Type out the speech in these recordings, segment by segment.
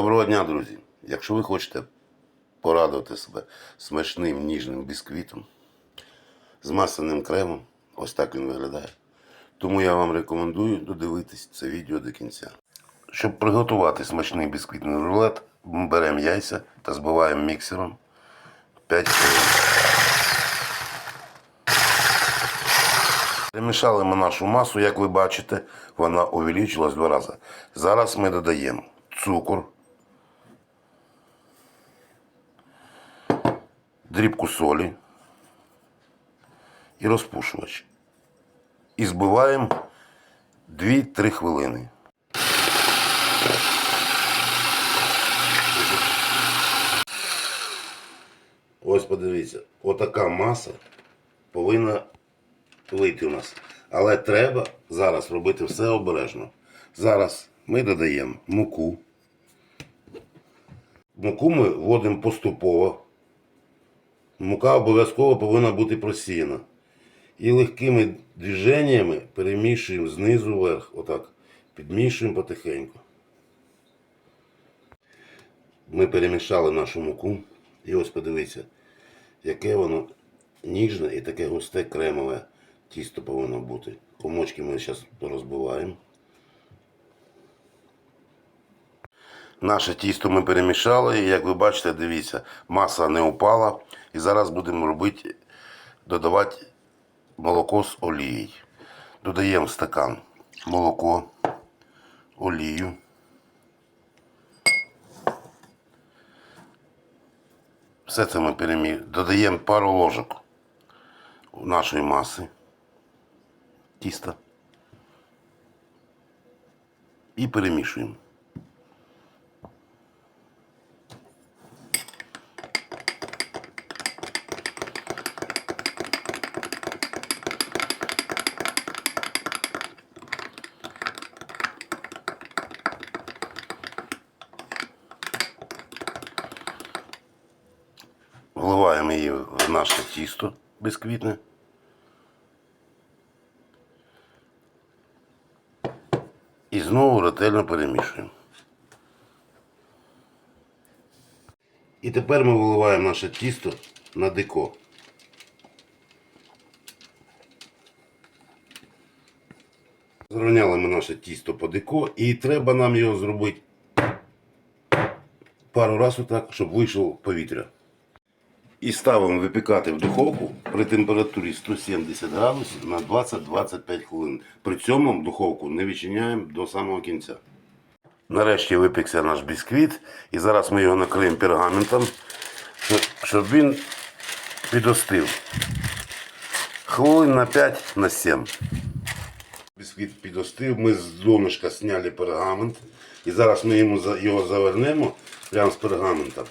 Доброго дня, друзі! Якщо ви хочете порадувати себе смачним ніжним бісквітом з масляним кремом, ось так він виглядає. Тому я вам рекомендую додивитись це відео до кінця. Щоб приготувати смачний бісквітний рулет, беремо яйця та збиваємо міксером 5 хвилин. Перемішали ми нашу масу, як ви бачите, вона увеличилась два рази. Зараз ми додаємо цукор, дрібку солі і розпушувач. І збиваємо 2-3 хвилини. Ось подивіться, отака маса повинна вийти у нас. Але треба зараз робити все обережно. Зараз ми додаємо муку. Муку ми вводимо поступово. Мука обов'язково повинна бути просіяна. І легкими движеннями перемішуємо знизу вверх. Отак. Підмішуємо потихеньку. Ми перемішали нашу муку. І ось подивіться, яке воно ніжне і таке густе кремове тісто повинно бути. Комочки ми зараз розбиваємо. Наше тісто ми перемішали, як ви бачите, дивіться, маса не упала. І зараз будемо робити, додавати молоко з олією. Додаємо в стакан молоко, олію. Все це ми перемішуємо. Додаємо пару ложок нашої маси тіста і перемішуємо. Вливаємо її в наше тісто бісквітне. І знову ретельно перемішуємо. І тепер ми виливаємо наше тісто на дико. Зрівняли ми наше тісто по дико і треба нам його зробити пару разів так, щоб вийшло повітря. І ставимо випікати в духовку при температурі 170 градусів на 20-25 хвилин. При цьому духовку не відчиняємо до самого кінця. Нарешті випікся наш бісквіт. І зараз ми його накриємо пергаментом, щоб він підостив. Хвилин на 5 на 7. Бісквіт підостив, ми з донышка зняли пергамент. І зараз ми йому його завернемо прямо з пергамента,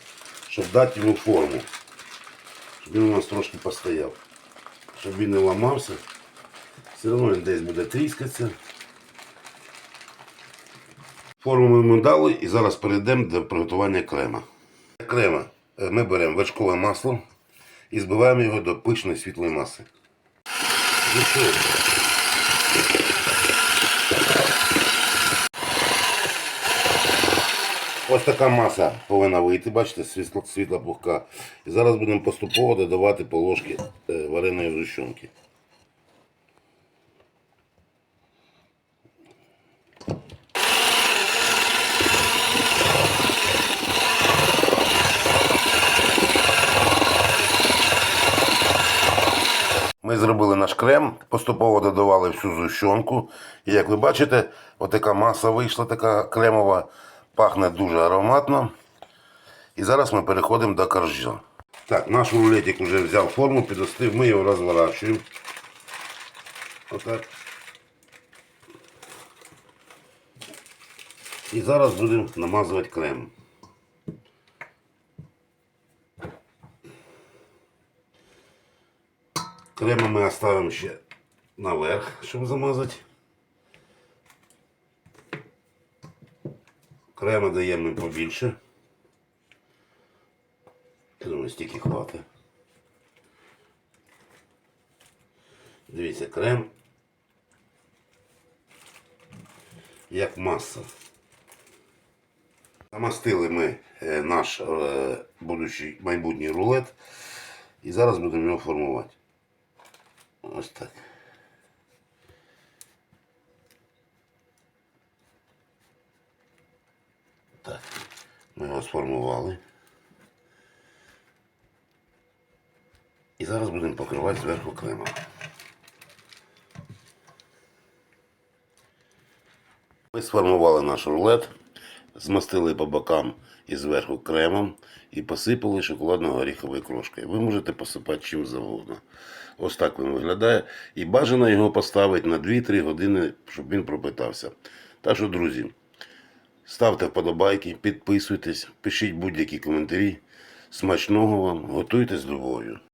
щоб дати йому форму. Він у нас трошки постояв. Щоб він не ламався. Все одно він десь буде тріскатися. Форму ми дали і зараз перейдемо до приготування крема. Для Крема е, ми беремо вершкове масло і збиваємо його до пишної світлої маси. Ну Ось така маса повинна вийти, бачите, світла, світла пухка. І зараз будемо поступово додавати по ложки е, вареної згущенки. Ми зробили наш крем, поступово додавали всю згущенку. І як ви бачите, отака маса вийшла, така кремова, пахне дуже ароматно. І зараз ми переходимо до коржа. Так, наш рулетик вже взяв форму, підостив, ми його розворачуємо. Отак. І зараз будемо намазувати крем. Крема ми оставимо ще наверх, щоб замазати. Крема даємо побільше. Думаю, стільки хватить. Дивіться, крем як маса. Замастили ми е, наш е, будущий майбутній рулет. І зараз будемо його формувати. Ось так. Так. Ми його сформували. І зараз будемо покривати зверху кремом. Ми сформували наш рулет, змастили по бокам і зверху кремом і посипали шоколадно-горіховою крошкою. Ви можете посипати чим завгодно. Ось так він виглядає. І бажано його поставити на 2-3 години, щоб він пропитався. Так що, друзі, ставте вподобайки, підписуйтесь, пишіть будь-які коментарі. Смачного вам, готуйте з любов'ю.